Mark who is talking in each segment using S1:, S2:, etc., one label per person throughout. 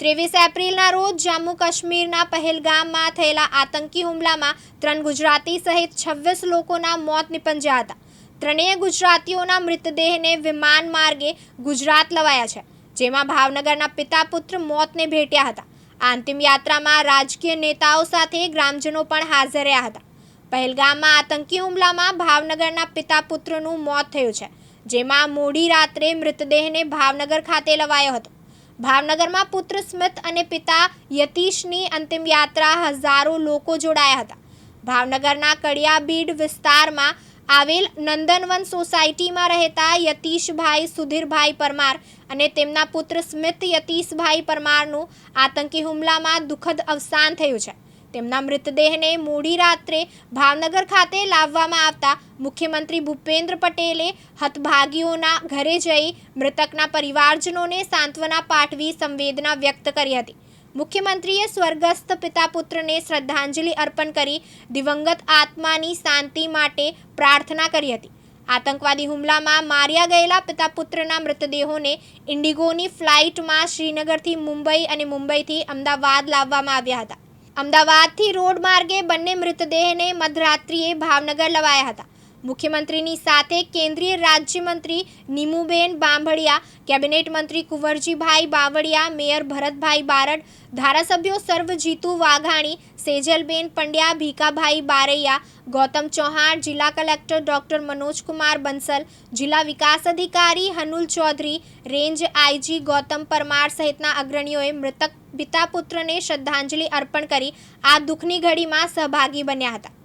S1: ત્રેવીસ એપ્રિલના રોજ જમ્મુ કાશ્મીરના પહેલગામમાં થયેલા આતંકી હુમલામાં ત્રણ ગુજરાતી સહિત છવ્વીસ લોકોના મોત નિપજ્યા હતા. ત્રણેય ગુજરાતીઓના મૃતદેહને વિમાન માર્ગે ગુજરાત લવાયા છે, જેમાં ભાવનગરના પિતા પુત્ર મોતને ભેટ્યા હતા. આ અંતિમ યાત્રામાં રાજકીય નેતાઓ સાથે ગ્રામજનો પણ હાજર રહ્યા હતા. પહેલગામમાં આતંકી હુમલામાં ભાવનગરના પિતા પુત્રનું મોત થયું છે, જેમાં મોડી રાત્રે મૃતદેહને ભાવનગર ખાતે લવાયો હતો. ભાવનગરમાં પુત્ર સ્મિત અને પિતા યતીશની અંતિમ યાત્રા હજારો લોકો જોડાયા હતા. ભાવનગરના કડિયાબીડ વિસ્તારમાં આવેલ નંદનવન સોસાયટીમાં રહેતા યતીશભાઈ સુધીરભાઈ પરમાર અને તેમના પુત્ર સ્મિત યતીશભાઈ પરમારનું આતંકી હુમલામાં દુઃખદ અવસાન થયું છે. તેમના મૃતદેહને મોડી રાત્રે ભાવનગર ખાતે લાવવામાં આવતા મુખ્યમંત્રી ભૂપેન્દ્ર પટેલે હતભાગીઓના ઘરે જઈ મૃતકના પરિવારજનોને સાંત્વના પાઠવી સંવેદના વ્યક્ત કરી હતી. મુખ્યમંત્રીએ સ્વર્ગસ્થ પિતા પુત્રને શ્રદ્ધાંજલિ અર્પણ કરી દિવંગત આત્માની શાંતિ માટે પ્રાર્થના કરી હતી. આતંકવાદી હુમલામાં માર્યા ગયેલા પિતા પુત્રના મૃતદેહોને ઇન્ડિગોની ફ્લાઇટમાં શ્રીનગરથી મુંબઈ અને મુંબઈથી અમદાવાદ લાવવામાં આવ્યા હતા. અમદાવાદથી રોડ માર્ગે બંને મૃતદેહને મધરાત્રિએ ભાવનગર લવાયા હતા. મુખ્યમંત્રીની સાથે કેન્દ્રીય રાજ્યમંત્રી નીમુબેન બાંભડિયા કેબિનેટ મંત્રી કુંવરજીભાઈ બાવળિયા, મેયર ભરતભાઈ બારડ, ધારાસભ્યો સર્વજીતુ વાઘાણી, સેજલબેન પંડ્યા ભીકાભાઈ બારૈયા, ગૌતમ ચૌહાણ, જિલ્લા કલેક્ટર ડોક્ટર મનોજકુમાર બંસલ, જિલ્લા વિકાસ અધિકારી હનુલ ચૌધરી, રેન્જ આઈજી ગૌતમ પરમાર સહિતના અગ્રણીઓએ મૃતક પિતા પુત્રને શ્રદ્ધાંજલિ અર્પણ કરી આ દુઃખની ઘડીમાં સહભાગી બન્યા હતા.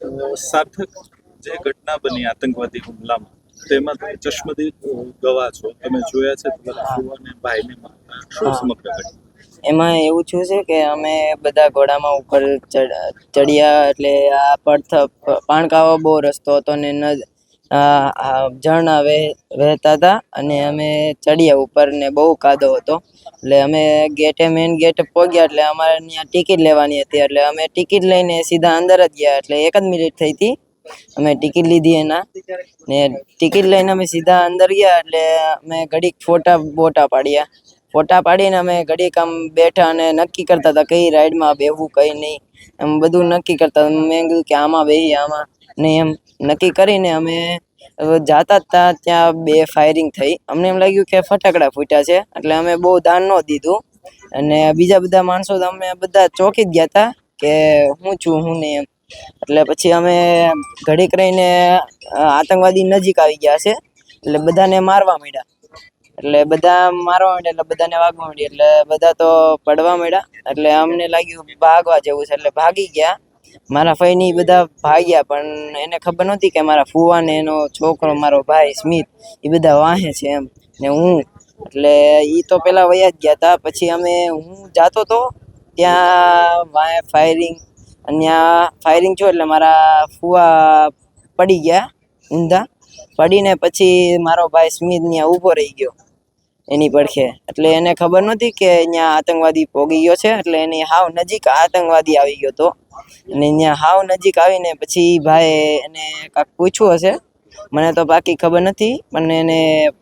S2: સાર્થક જે ઘટના બની આતંકવાદી હુમલામાં તેમાં તમે ચશ્મદીદ ગવા છો. તમે જોયા છે તમારા ભાઈને શું સમગ્ર ઘટના.
S3: એમાં એવું થયું છે કે અમે બધા ઘોડામાં ઉપર ચડ- ચડ્યા એટલે આ પડથ પાણકાવો બહુ રસ્તો હતો ને ન ઝરણા વહે, વહેતા હતા અને અમે ચડ્યા ઉપર ને બહુ કાદો હતો. એટલે અમે ગેટે મેઇન ગેટ પહોંચ્યા એટલે અમારે ત્યાં ટિકિટ લેવાની હતી. એટલે અમે ટિકિટ લઈને સીધા અંદર જ ગયા. એટલે એક જ મિનિટ થઈ હતી. અમે ટિકિટ લીધી એના. ને ટિકિટ લઈને અમે સીધા અંદર ગયા એટલે અમે ઘડીક ફોટા, બોટા પાડ્યા. ફોટા પાડીને અમે ઘડીક આમ બેઠા અને નક્કી કરતા હતા કઈ રાઈડમાં બેહવું, કઈ નહીં. એમ બધું નક્કી કરતા. મેં કીધું કે આમાં બેહી આમાં નહીં એમ. નક્કી કરીને અમે જાતા હતા ત્યાં બે ફાયરિંગ થઈ. અમને એમ લાગ્યું કે ફટાકડા ફૂટ્યા છે, એટલે અમે બહુ દાન ન દીધું. અને બીજા બધા માણસો તો અમે બધા ચોંકી જ ગયા હતા કે હું છું, હું નહીં એમ. એટલે પછી અમે ઘડીક રહીને આતંકવાદી નજીક આવી ગયા છે, એટલે બધાને મારવા માંડ્યા. એટલે બધા મારવા માંડ્યા, એટલે બધાને વાગવા માંડ્યા, એટલે બધા તો પડવા માંડ્યા. એટલે અમને લાગ્યું ભાગવા જેવું છે, એટલે ભાગી ગયા. મારા ફઈની બધા ભાગ્યા, પણ એને ખબર નહોતી કે મારા ફુવા ને એનો છોકરો, મારો ભાઈ સ્મિત એ બધા વાહે છે એમ. ને હું, એટલે એ તો પેલા વયા જ ગયા હતા પછી અમે, હું જાતો તો ત્યાં વાંહે ફાયરિંગ ત્યાં ફાયરિંગ થયું એટલે મારા ફુવા પડી ગયા ઊંધા. પડીને પછી મારો ભાઈ સ્મિત ત્યાં ઊભો રહી ગયો. એની પડખે એટલે એને ખબર નહોતી કે અહીંયા આતંકવાદી પોગી ગયો છે, એટલે એની હાવ નજીક આતંકવાદી આવી ગયો તો અને અહીંયા હાવ નજીક આવીને પછી ભાઈ એને કાંક પૂછ્યું હશે. મને તો બાકી ખબર નથી, પણ એને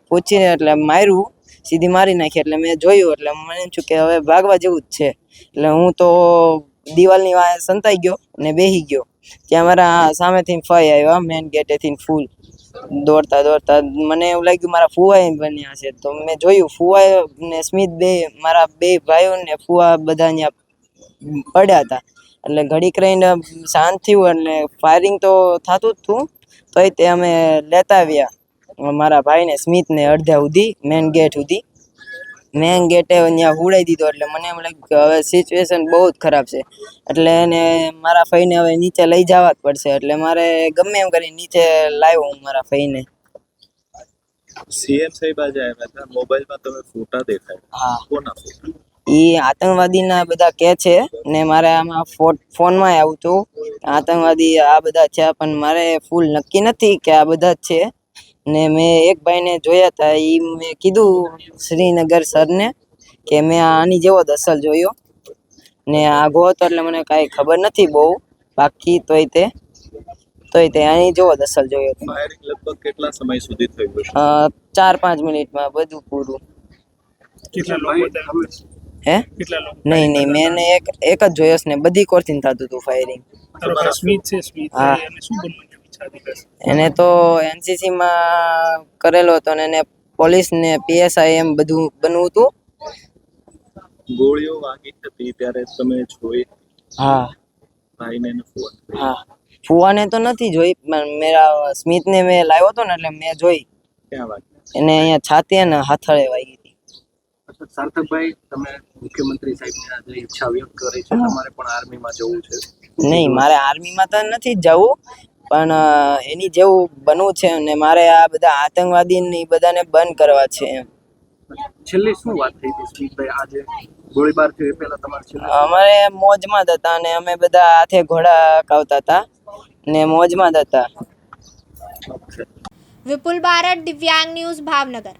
S3: પૂછીને એટલે માર્યું, સીધી મારી નાખી, એટલે મેં જોયું, એટલે મને થયું કે હવે ભાગવા જેવું જ છે. એટલે હું તો દિવાલની વાંહે સંતાઈ ગયો અને બેહી ગયો. ત્યાં મારા સામેથી ફય આવ્યા, મેન ગેટેથી ફૂલ. દોડતા દોડતા મને એવું લાગ્યું મારા ફુવાએ બન્યા છે. તો મેં જોયું ફુવા ને સ્મિત બે, મારા બે ભાઈઓ ને ફુવા બધા ત્યાં પડ્યા હતા. એટલે ઘડીક રહીને શાંત થયું એટલે ફાયરિંગ તો થતું જ હતું. તોય તે અમે લેતા આવ્યા. મારા ભાઈને સ્મિતને અડધા સુધી મેન ગેટ સુધી. મેન ગેટે ત્યાં હુડાઈ દીધો એટલે મને એમ લાગ્યું કે હવે સિચ્યુએશન બહુ જ ખરાબ છે. એટલે એને મારા ફઈને હવે નીચે લઈ જવા જ પડશે. એટલે મારે ગમે એમ કરી નીચે લાવ્યો હું મારા ફઈને.
S2: સીએમ સાહેબ આજે આવ્યા હતા. મોબાઈલમાં તમે ફોટા દેખાય.
S3: હા.
S2: કોના ફોટા?
S3: એ આતંકવાદીના બધા કે છે ને મારે આમાં ફોનમાં આવું હતું આતંકવાદી આ બધા છે પણ મારે ફૂલ નક્કી નથી કે આ બધા જ છે. ને મેં એક ભાઈને જોયા હતા એ મેં કીધું શ્રીનગર સરને કે મેં આની જેવો જ અસલ જોયો. ને આ ગો હતો એટલે મને કાંઈ ખબર નથી બહુ બાકી તોય તે તોય તે આની જેવો જ અસલ જોયો હતો.
S2: લગભગ કેટલા સમય સુધી થયું હશે?
S3: ચાર પાંચ મિનિટમાં બધું પૂરું.
S4: કેટલા લોકો
S3: હે?
S4: કેટલા લોકો?
S3: નહીં નહીં મેં એક એક જ જોયો ને બધી કોરથી થતું હતું ફાયરિંગ
S4: સ્મિત છે સ્મિત શું
S3: એને તો એનસીસી માં કરેલો હતો ને એને પોલીસ ને પીએસઆઈ એમ બધું બનવું હતું.
S2: ગોળીઓ વાગી હતી ત્યારે તમે જોઈ.
S3: હા.
S2: ભાઈને ફોન
S3: હા. ફુવાને તો નથી જોઈ પણ મેરા સ્મિતને મેં લાવ્યો હતો ને એટલે મેં જોઈ. એને અહીંયા છાતી અને હાથળે વાગી હતી.
S5: સાર્થકભાઈ તમે મુખ્યમંત્રી સાહેબની આજે ઈચ્છા વ્યક્ત કરી છે તમારે પણ આર્મીમાં જવું છે?
S3: નહીં મારે આર્મીમાં તો નથી જવું. પણ એની જેવું બનવું છે અને મારે આ બધા આતંકવાદી ને બધાને બંધ કરવા છે એમ.
S5: છેલ્લી શું વાત થઈ હતી સ્મિતભાઈ? આજે ગોળીબાર થયો એ પહેલા તમારે
S3: અમારે મોજમાં જ હતા અને અમે બધા હાથે ઘોડા કાવતા હતા ને મોજમાં જ હતા.
S1: વિપુલ બારડ દિવ્યાંગ ન્યૂઝ ભાવનગર.